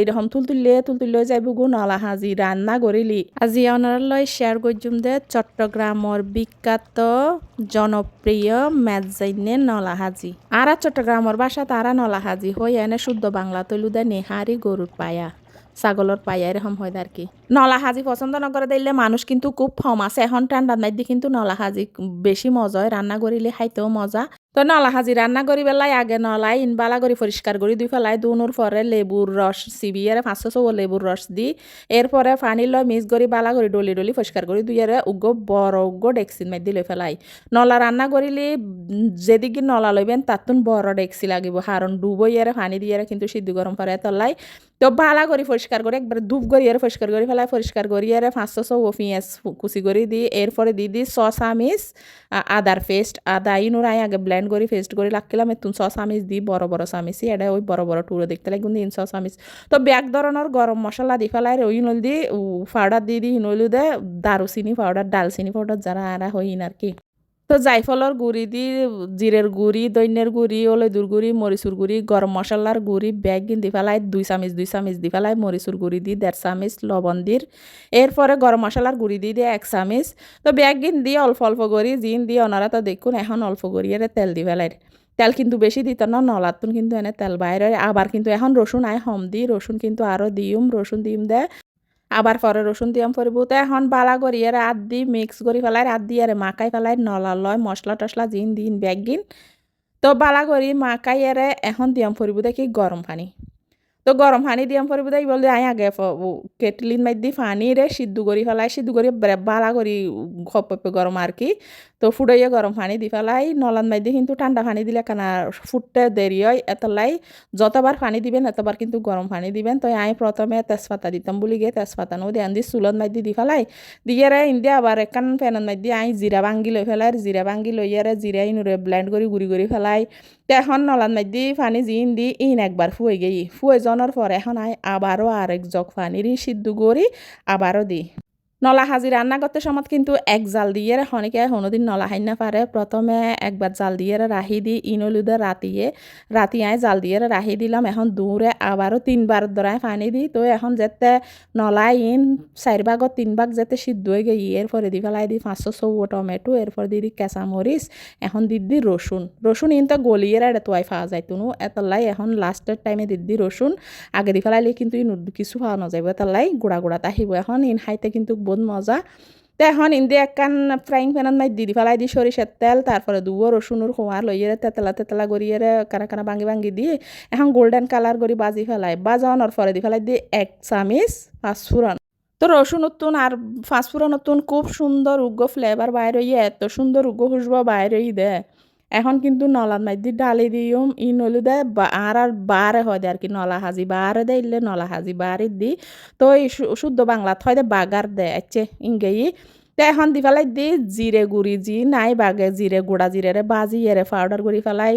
এইরকম তুল তুললে তুল তুললে যাইব গু নলা হাজি, রান্না করিলি। আজি অনারলয় শেয়ার করছুম দে, চট্টগ্রামর বিখ্যাত, জনপ্রিয় মেজাইনে নলা হাজি। আর চট্টগ্রামর বাসা তারা নলা হাজি, হই এনে শুদ্ধ বাংলা তৈলু দে নেহারি গরুর পায়া, ছাগলের পায়া এরকম হয় আর কি। নলা হাজি পছন্দ নকরে দিলে মানুষ কিন্তু খুব ফম আছে, এখন ঠান্ডার নাইদি কিন্তু নলা হাজি বেশি মজা হয় রান্না করিলে খাইতেও মজা। তো নলা হাজি রান্না করি বেলাই আগে নলাই ইনবালা করে, পরিষ্কার করি, দুই ফেলাই দুনুর পরে লেবুর রস চিবিয়ারে পাঁচশো চৌ লেবুর রস দি। এরপরে পানি লয় মিক্স করি, বালা করে, ডলি ডলি পরিষ্কার করি দুইয়ারে উগ্গ বড় উগ্গ ডেক্সিন মাই দিলে ফেলাই। নলা রান্না করিলে যেদিকে নলা লইবেন তাতুন বড় ডেক্সি লাগিব, হারণ ডুবইয়ারে পানি দিয়ারে কিন্তু সিদ্ধ গরম পরে তলাই তো বালা করে, পরিষ্কার করে, একবার ধূপ করিয়ারে পরিষ্কার করে ফেলাই, পরিষ্কার করিয়ারে পাঁচশো চৌ পিঁয়াজ কুচি করে দি। এরপরে দি দি সস আমিষ আদার পেস্ট, আদা, ইনুর আগে ব্লেন্ড করে পেস্ট করে রাখলাম সস আমিষ দি বড় বড় সামিষি এটা ওই বড় বড় টুরে দেখতে লাগে ইন সস আমিষ। তো ব্যাগ ধরনের গরম মশলা দি ফেলাই ওই নল দি পাউডার দিয়ে দি নইলু দে, দারুচিনি পাউডার ডালচিনি পাউডার যারা, আরা হইন আর কি। তো জাইফলের গুড়ি দি জিরের গুড়ি দৈন্যের গুড়ি ওলেদুর গুড়ি মরিচুর গুড়ি গরম মশলার গুড়ি গিন দি ফেলাই দুই চামিচ দুই চামিচ দি ফেলাই মরিচুর গুড়ি দি দেড় চামিচ, লবণ দির এরপরে গরম মশলার গুড়ি দি দিয়ে এক চামিচ। তো ব্যাগ গিন দি অল্প অল্প করি জিন দি ওনারা তো দেখুন এখন অল্প করি এর তেল দি ফেলাই তেল কিন্তু বেশি দিত না নলাতুন কিন্তু এনে তেল বাইরে আবার কিন্তু এখন রসুন আয় হম দি রসুন কিন্তু আরও দিম রসুন দিম দে। আবার পরে রসুন দিয়াম পরিব। তো এখন বালা করি আর আদ দি মিক্স করি ফেলাই, আদ দি আর মাকাই ফেলাই, নলা লয়, মশলা টসলা, জিন দিন, ব্যাগ গিন। তো বালা করি মাকাই আর এখন দিয়াম পরিব দেখি গরম পানি। তো গরম পানি দিয়াম পরিব দেই বলতে আই আগে কেটলিন মাইদি পানি রে সিদ্ধ করি ফেলাই সিদ্ধ করি বালা করি খপে গরম আর কি। তো ফুটাইয়া গরম পানি দি ফেলাই নলান মাইদি কিন্তু ঠান্ডা পানি দিলে কেন ফুটতে দেরি হয়, এতলাই যতবার পানি দিবেন এতবার কিন্তু গরম পানি দিবেন। তো আই প্রথমে তেজপাতা দিতাম বলি গিয়ে তেজপাতা নো দিয়ে দি চুলত মাইদি দি ফেলাই দিয়ে রে ইন্দিয়া আবার একান ফেনত মাইদি আই জিরা ভাঙ্গি লৈ ফেলাই জিরা ভাঙ্গি লইয়ারে জিরা ইনুরে ব্লেন্ড কৰি গুড়ি কৰি ফেলাই তো এখন নলান মাইদি পানি জিন দি, ইন একবার ফুয়ে গেই ফুয়ে জনের পর এখন আই আবারও আরেক জগ পানির সিদ্ধ করি আবারও দিই নলা হাজি রান্না করতে সময় কিন্তু এক জাল দিয়ে হনিকে হনুদিন নলা হাই না পারে। প্রথমে একবার জাল দিয়ে রাহি দি ইনলুদে রাতিয়ে রাতি আয় জাল দিয়ে রাহি দিলাম, এখন দূরে আবারও তিনবার ধরায় পানি দি। তো এখন যেতে নলা ইন চার ভাগত তিন ভাগ যেতে সিদ্ধ হয়ে গেই। এরপরে দি ফেলাই দিই পাঁচশো চৌ টমেটো, এরপর দি দি কেঁচা মরিচ, এখন দি দি রসুন। রসুন ইন তো গলিয়ে এটা তোয়াই পাওয়া যায় তুনু। এতলাই এখন লাস্টের টাইমে দি দি রসুন। আগে দি ফেলাইলে কিন্তু ইন কিছু পাওয়া নাযাব এতলাই গুড়া গুড়াত আহিব এখন ইন খাইতে কিন্তু বহুত মজা তো এখন ইন্দি একখান ফ্রাইং প্যানত মাই দি ফেলাই দি সরিষার তেল তারপরে দুবো রসুনের খোঁয়ার লইয়ে তেতলা তেতলা করিয়ে কানা কানা ভাঙি ভাঙি দিয়ে এখন গোল্ডেন কালার করি বাজি ফেলাই। বাজানোর পরে দি ফেলাই দিয়ে এক চামিচ পাঁচফোড়ন তো রসুন নতুন আর ফাঁসফোড়ন নতুন খুব সুন্দর উগ্র ফ্লেভার বাইরে এত সুন্দর উগ্র খুশবো বাইরে দেয় এখন কিন্তু নলার মাইদি ডালি দিম ই নলু দে আর আর বারে হয় দেয় আর কি, নলা হাজি বারে দে ইলে নলা হাজি বারে দি। তো এই শুদ্ধ বাংলা হয় দে বাগার দে আচ্ছে ইংগেই তো এখন দি ফেলাই দি জিরে গুড়ি জি নাই বাগে জিরে গুড়া জিরে বাজি এরে পাউডার করি ফেলাই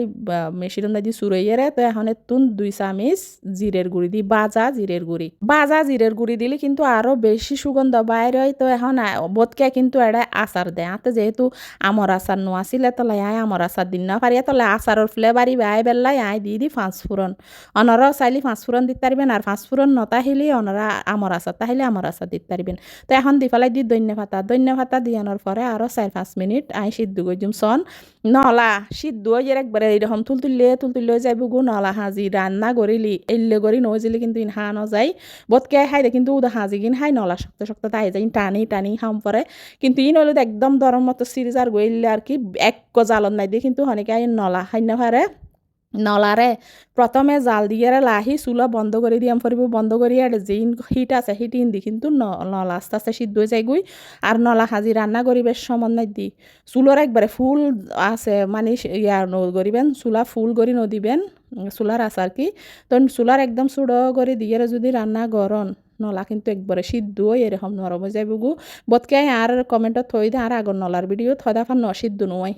মেশিন দি সুরইয়েরে তো এখন তুন দুই চামিচ জিরের গুড়ি দি, বাজা জিরের গুড়ি। বাজা জিরের গুড়ি দিলে কিন্তু আরও বেশি সুগন্ধ বাইর হয়, তো এখন বোধকে কিন্তু এটা আচার দেয় আতে যেহেতু আমর আচার নো আসিলে তলে আয় আমর আচার দিন না পারিয়া তলে আচারের ফ্লেভারি আয় বেল্লাই আয় দি দি পাঁচফোড়ন অনরা চাইলে পাঁচফোড়ন দিতে পারবেন আর পাঁচফোড়ন নতাহিলে অনরা আমর আচার তাহিলে আমর আচার দিতে পারবেন তো এখন দি ফেলাই দি দৈন্য পাতা দৈন্য ভাতা দিয়ানোর পরে আরও চার পাঁচ মিনিট আই সিদ্ধ করছিম সন নলা সিদ্ধ হয়ে একবারে এইরকম তুল তুললে তুল তুললে যাইব গো নলা হাজি রান্না করিলি এল্লে করি নজিলি কিন্তু ইন হা নযায় বতকে খাই দে কিন্তু উদা হাজি কিন খাই, নলা শক্ত শক্ত তাই যাই টানি টানি খাম পরে। কিন্তু ইন হলে একদম দরম মতো সিরিজ আর গইলে আর কি এক জালত নাই দিয়ে কিন্তু হনিকে নলা খাই পারে। নলারে প্রথমে জাল দিয়ে লাহি চুলা বন্ধ করে দিয়াম পরিব বন্ধ করি আর যে হিট আছে হিট ইন্দি কিন্তু নলা আস্তে আস্তে সিদ্ধ হয়ে যায় গুই আর নলা হাজি রান্না করিবের সমন্বয় দি। চুলোর একবারে ফুল আছে মানে ইয়া করিবেন চুলা ফুল করি নদিবেন চুলার আচার কি? তো চুলার একদম চুড়ো করে দিয়ে যদি রান্না গরম নলা কিন্তু একবারে সিদ্ধ এরকম নরম হয়ে যাবে গু বতকে আর কমেন্টত থই দে আর আগর নলার ভিডিও ফান ন সিদ্ধ নয়